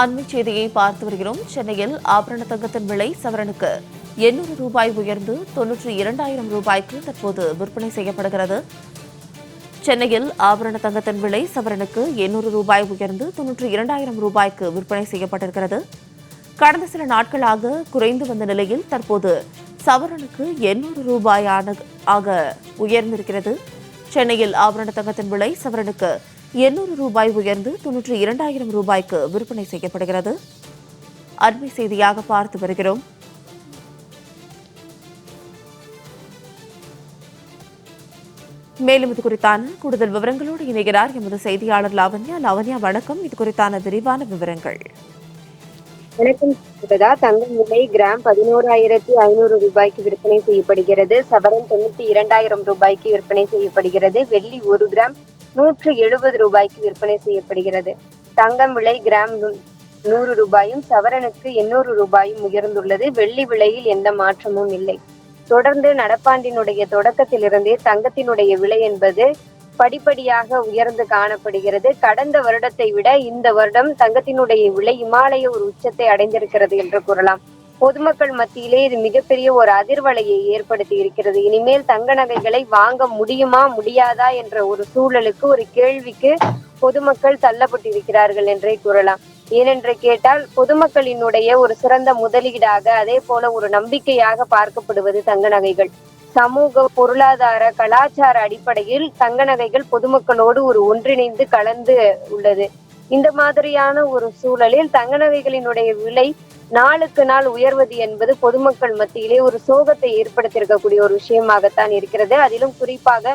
அண்மை செய்தியை பார்த்து வருகிறோம். சென்னையில் ஆபரண தங்கத்தின் விலை சவரனுக்கு எண்ணூறு ரூபாய் உயர்ந்து தொன்னூற்றி இரண்டாயிரம் ரூபாய்க்கு தற்போது விற்பனை செய்யப்படுகிறது. சென்னையில் ஆபரண தங்கத்தின் விலை சவரனுக்கு எண்ணூறு ரூபாய் உயர்ந்து தொன்னூற்றி இரண்டாயிரம் ரூபாய்க்கு விற்பனை செய்யப்பட்டிருக்கிறது. கடந்த சில நாட்களாக குறைந்து வந்த நிலையில் தற்போது சவரனுக்கு எண்ணூறு ரூபாய் ஆக உயர்ந்திருக்கிறது. சென்னையில் ஆபரண தங்கத்தின் விலை சவரனுக்கு எண்ணூறு ரூபாய் உயர்ந்து தொன்னூற்றி இரண்டாயிரம் ரூபாய்க்கு விற்பனை செய்யப்படுகிறது. அண்மை செய்தியாக பார்த்து வருகிறோம். மேலும் இது குறித்தான கூடுதல் விவரங்களோடு இணைகிறார் எமது செய்தியாளர் லாவண்யா. லாவண்யா வணக்கம். இது குறித்தான விரிவான விவரங்கள். வணக்கம் சுகதா தங்கம் விலை கிராம் பதினோராயிரத்தி ஐநூறு ரூபாய்க்கு விற்பனை செய்யப்படுகிறது. சவரன் தொண்ணூத்தி இரண்டாயிரம் ரூபாய்க்கு விற்பனை செய்யப்படுகிறது. வெள்ளி ஒரு கிராம் நூற்று எழுபது ரூபாய்க்கு விற்பனை செய்யப்படுகிறது. தங்கம் விலை கிராம் நூ- நூறு ரூபாயும் சவரனுக்கு எண்ணூறு ரூபாயும் உயர்ந்துள்ளது. வெள்ளி விலையில் எந்த மாற்றமும் இல்லை. தொடர்ந்து நடப்பாண்டினுடைய தொடக்கத்திலிருந்தே தங்கத்தினுடைய விலை என்பது படிப்படியாக உயர்ந்து காணப்படுகிறது. கடந்த வருடத்தை விட இந்த வருடம் தங்கத்தினுடைய விலை இமாலய ஒரு உச்சத்தை அடைந்திருக்கிறது என்று கூறலாம். பொதுமக்கள் மத்தியிலே இது மிகப்பெரிய ஒரு அதிர்வலையை ஏற்படுத்தி இருக்கிறது. இனிமேல் தங்க நகைகளை வாங்க முடியுமா முடியாதா என்ற ஒரு சூழலுக்கு ஒரு கேள்விக்கு பொதுமக்கள் தள்ளப்பட்டிருக்கிறார்கள் என்றே கூறலாம். ஏனென்று கேட்டால் பொதுமக்களினுடைய ஒரு சிறந்த முதலீடாக அதே போல ஒரு நம்பிக்கையாக பார்க்கப்படுவது தங்க நகைகள். சமூக பொருளாதார கலாச்சார அடிப்படையில் தங்க நகைகள் பொதுமக்களோடு ஒரு ஒன்றிணைந்து கலந்து உள்ளது. இந்த மாதிரியான ஒரு சூழலில் தங்க நகைகளினுடைய விலை நாளுக்கு நாள் உயர்வது என்பது பொதுமக்கள் மத்தியிலே ஒரு சோகத்தை ஏற்படுத்தியிருக்கக்கூடிய ஒரு விஷயமாகத்தான் இருக்கிறது. அதிலும் குறிப்பாக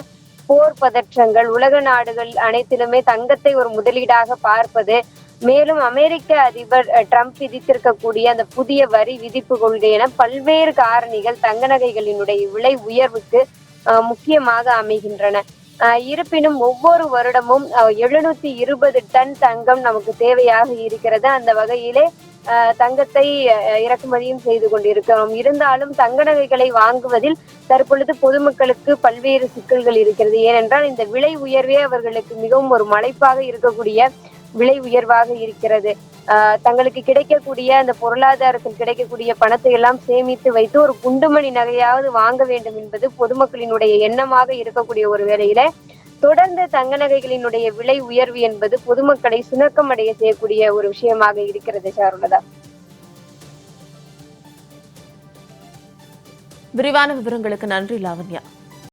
போர் பதற்றங்கள் உலக நாடுகள் அனைத்திலுமே தங்கத்தை ஒரு முதலீடாக பார்ப்பது மேலும் அமெரிக்க அதிபர் ட்ரம்ப் விதித்திருக்கக்கூடிய அந்த புதிய வரி விதிப்பு கொள்கை என பல்வேறு காரணிகள் தங்க நகைகளினுடைய விலை உயர்வுக்கு முக்கியமாக அமைகின்றன. இருப்பினும் ஒவ்வொரு வருடமும் எழுநூத்தி இருபது டன் தங்கம் நமக்கு தேவையாக இருக்கிறது. அந்த வகையிலே அஹ், தங்கத்தை அஹ், இறக்குமதியும் செய்து கொண்டிருக்கிறோம். இருந்தாலும் தங்க நகைகளை வாங்குவதில் தற்பொழுது பொதுமக்களுக்கு பல்வேறு சிக்கல்கள் இருக்கிறது. ஏனென்றால் இந்த விலை உயர்வே அவர்களுக்கு மிகவும் ஒரு மலைப்பாக இருக்கக்கூடிய விலை உயர்வாக இருக்கிறது. ஆஹ் தங்களுக்கு கிடைக்கக்கூடிய அந்த பொருளாதாரத்தில் கிடைக்கக்கூடிய பணத்தை எல்லாம் சேமித்து வைத்து ஒரு குண்டுமணி நகையாவது வாங்க வேண்டும் என்பது பொதுமக்களினுடைய எண்ணமாக இருக்கக்கூடிய ஒரு வேளையில தொடர்ந்து தங்க நகைகளினுடைய விலை உயர்வு என்பது பொதுமக்களை சுணக்கம் அடைய செய்யக்கூடிய ஒரு விஷயமாக இருக்கிறது சாருலதா. விரிவான விவரங்களுக்கு நன்றி லாவண்யா.